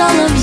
salıp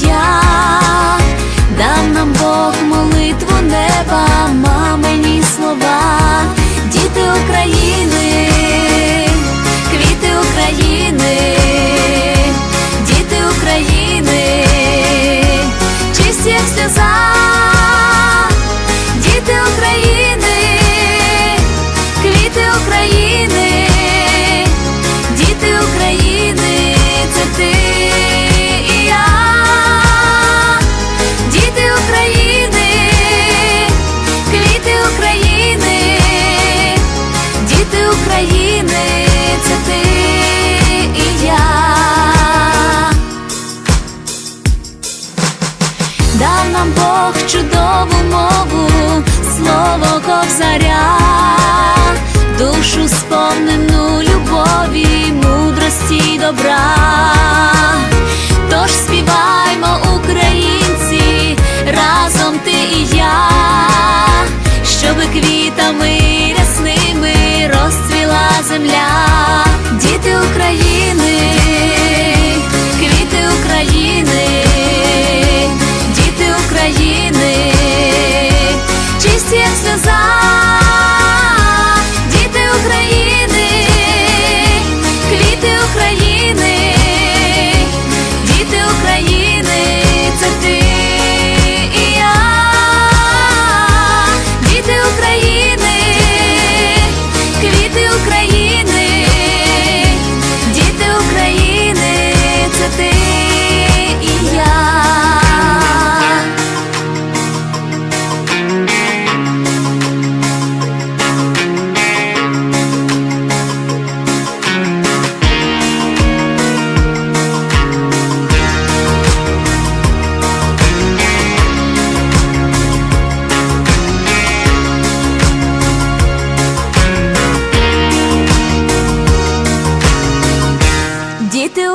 дав нам Бог чудову мову, слово ковзаря, душу сповнену любові.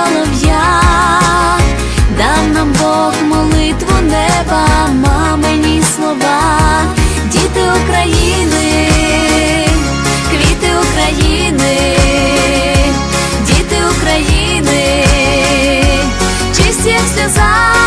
солов'я, дав нам Бог молитву неба, мамині слова, діти України, квіти України, діти України, чисті в сльозах.